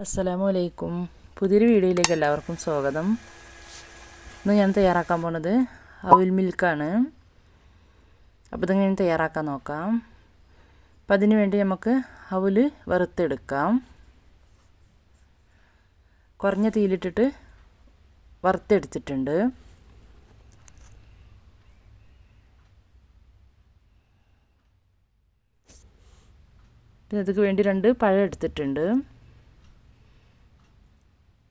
അസ്സലാമു അലൈക്കും പുതിയൊരു വീഡിയോയിലേക്ക് എല്ലാവർക്കും സ്വാഗതം. ഇന്ന് ഞാൻ തയ്യാറാക്കാൻ പോണത് അവിൽ മിൽക്കാണ്. അപ്പോൾ ഇതെങ്ങനെ തയ്യാറാക്കാൻ നോക്കാം. അപ്പം അതിന് വേണ്ടി നമുക്ക് അവൽ വറുത്തെടുക്കാം. കുറഞ്ഞ തീയിലിട്ടിട്ട് വറുത്തെടുത്തിട്ടുണ്ട്. പിന്നെ ഇതിക്ക് വേണ്ടി രണ്ട് പഴം എടുത്തിട്ടുണ്ട്.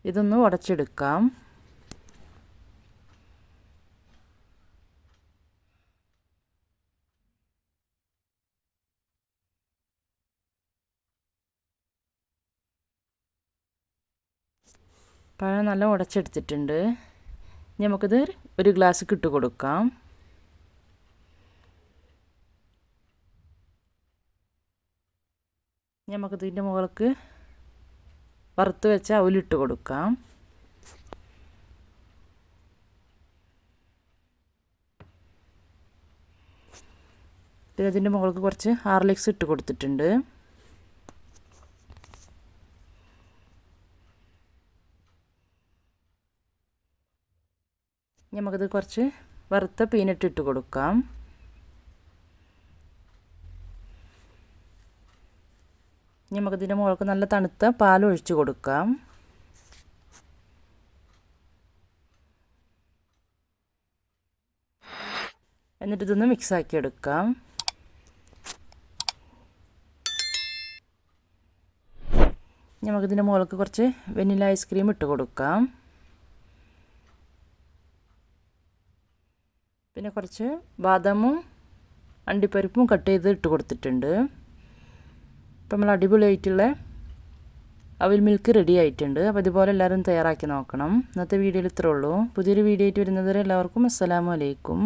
ഇതൊന്ന് ഉടച്ചെടുക്കാം. പഴം നല്ല ഉടച്ചെടുത്തിട്ടുണ്ട്. ഇനി നമുക്കിത് ഒരു ഗ്ലാസ് ഇട്ട് കൊടുക്കാം. നമുക്കിതിന്റെ മുകൾക്ക് വറുത്ത് വെച്ച അവലിട്ട് കൊടുക്കാം. പിന്നെ അതിന്റെ മുകൾക്ക് കുറച്ച് ഹാർലിക്സ് ഇട്ട് കൊടുത്തിട്ടുണ്ട്. നമുക്കത് കുറച്ച് വറുത്ത പീനട്ട് ഇട്ട് കൊടുക്കാം. നമുക്കിതിന്റെ മുകൾക്ക് നല്ല തണുത്ത പാൽ ഒഴിച്ച് കൊടുക്കാം. എന്നിട്ട് ഇതൊന്ന് മിക്സാക്കി എടുക്കാം. നമുക്കിതിന്റെ മുകൾക്ക് കുറച്ച് വെനില ഐസ്ക്രീം ഇട്ട് കൊടുക്കാം. പിന്നെ കുറച്ച് ബാദാമും അണ്ടിപ്പരിപ്പും കട്ട് ചെയ്ത് ഇട്ട് കൊടുത്തിട്ടുണ്ട്. ഇപ്പം നമ്മൾ അടിപൊളിയായിട്ടുള്ള അവിൽ മിൽക്ക് റെഡി ആയിട്ടുണ്ട്. അപ്പോൾ ഇതുപോലെ എല്ലാവരും തയ്യാറാക്കി നോക്കണം. ഇന്നത്തെ വീഡിയോയിൽ ഇത്രേ ഉള്ളൂ. പുതിയൊരു വീഡിയോ ആയിട്ട് വരുന്നതുവരെ എല്ലാവർക്കും അസ്സലാമു അലൈക്കും.